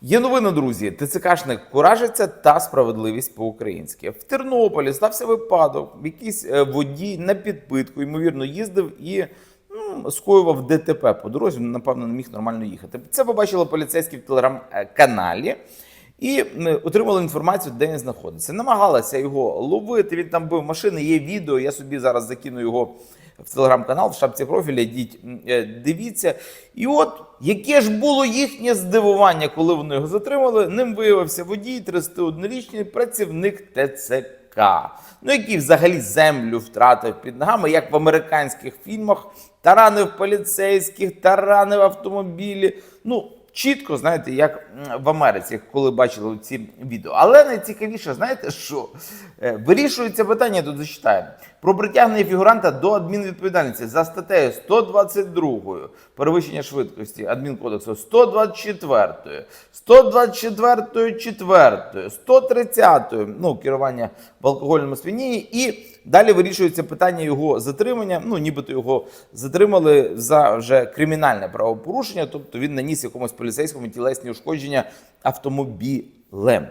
Є новина, друзі. ТЦКшник куражиться та справедливість по-українськи. В Тернополі стався випадок. Якийсь е, водій на підпитку, ймовірно, їздив і ну, скоював ДТП по дорозі. Напевно, не міг нормально їхати. Це побачили поліцейські в телеграм-каналі. І отримали інформацію, де він знаходиться. Намагалася його ловити. Він там бив машини. Є відео. Я собі зараз закину його в телеграм-канал, в шапці профіля. Йдіть, е, дивіться. І от яке ж було їхнє здивування, коли вони його затримали. Ним виявився водій, 31-річний працівник ТЦК. Ну, який взагалі землю втратив під ногами, як в американських фільмах, таранив поліцейських, таранив автомобілі. Ну, чітко, знаєте, як в Америці, коли бачили ці відео. Але найцікавіше, знаєте що? Е, Вирішується питання, тут зачитаю. Про притягнення фігуранта до адмінвідповідальності за статтею 122 перевищення швидкості адмінкодексу 124, 124, 4, 130, ну, керування в алкогольному сп'янінні, і далі вирішується питання його затримання. Ну, нібито його затримали за вже кримінальне правопорушення, тобто він наніс якомусь поліцейському тілесні ушкодження автомобілем.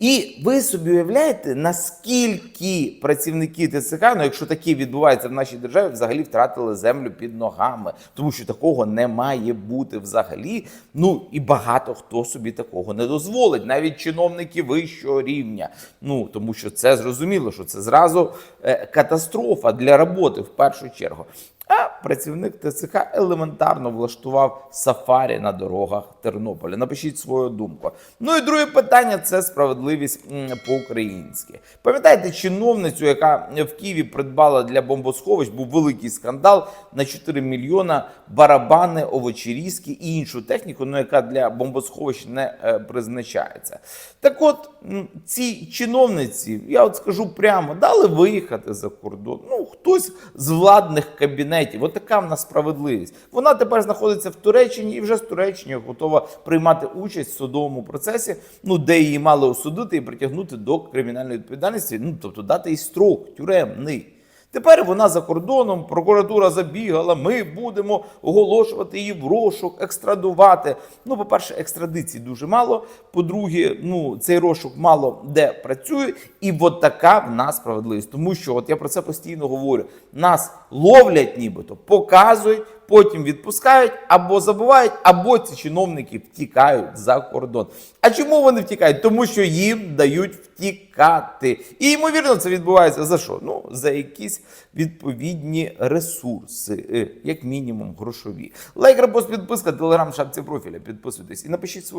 І ви собі уявляєте, наскільки працівники ТЦК, ну якщо такі відбуваються в нашій державі, взагалі втратили землю під ногами, тому що такого не має бути взагалі. Ну і багато хто собі такого не дозволить, навіть чиновники вищого рівня. Ну тому що це зрозуміло, що це зразу е, катастрофа для роботи в першу чергу. А працівник ТЦК елементарно влаштував сафарі на дорогах Тернополя. Напишіть свою думку. Ну і друге питання це справедливість по-українськи. Пам'ятаєте чиновницю, яка в Києві придбала для бомбосховищ, був великий скандал на 4 мільйона барабани, овочерізки і іншу техніку, ну яка для бомбосховищ не е, призначається. Так от м, цій чиновниці, я от скажу прямо, дали виїхати за кордон. Ну, хтось з владних кабінетів. От така в нас справедливість. Вона тепер знаходиться в Туреччині і вже з Туреччини готова приймати участь в судовому процесі, ну де її мали осудити і притягнути до кримінальної відповідальності. Ну тобто дати їй строк тюремний. Тепер вона за кордоном, прокуратура забігала. Ми будемо оголошувати її в розшук, екстрадувати. Ну, по-перше, екстрадиції дуже мало. По-друге, ну цей розшук мало де працює, і от така в нас справедливість. Тому що от я про це постійно говорю: нас ловлять, нібито показують. Потім відпускають або забувають, або ці чиновники втікають за кордон. А чому вони втікають? Тому що їм дають втікати. І ймовірно, це відбувається за що? Ну за якісь відповідні ресурси, е, як мінімум грошові. Лайк, репост, підписка, телеграм, шапці профіля. Підписуйтесь і напишіть свою.